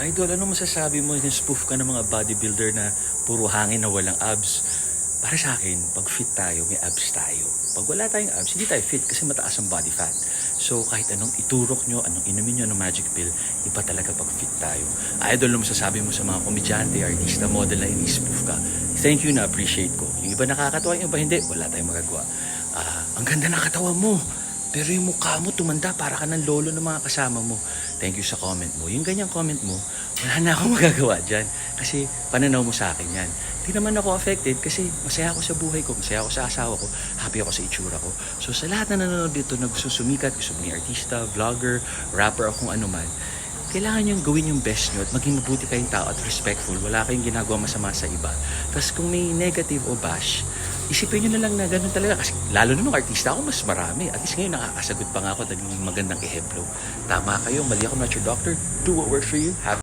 Idol, ano masasabi mo yung spoof ka ng mga bodybuilder na puro hangin na walang abs? Para sa akin, pag fit tayo, may abs tayo. Pag wala tayong abs, hindi tayo fit kasi mataas ang body fat. So kahit anong iturok nyo, anong inumin nyo ng magic pill, iba talaga pag fit tayo. Idol, ano masasabi mo sa mga komedyante, artista, model na ini-spoof ka? Thank you na appreciate ko. Yung iba nakakatawa, yung iba hindi, wala tayong magagawa. Ah, ang ganda ng katawan mo. Pero yung mukha mo tumanda para ka ng lolo ng mga kasama mo. Thank you sa comment mo. Yung ganyang comment mo, wala na akong magagawa dyan. Kasi pananaw mo sa akin yan. Hindi naman ako affected kasi masaya ako sa buhay ko, masaya ako sa asawa ko, happy ako sa itsura ko. So sa lahat na nanonood dito na gusto sumikat, gusto maging artista, vlogger, rapper o kung ano man, kailangan niyong gawin yung best nyo at maging mabuti kayong tao at respectful. Wala kayong ginagawa masama sa iba. Tapos kung may negative o bash, isipin nyo na lang na ganun talaga. Kasi lalo na nung artista ako, mas marami. At least ngayon nakakasagot pa nga ako yung magandang ehemplo. Tama kayo, mali ako, not your doctor. Do what works for you. Have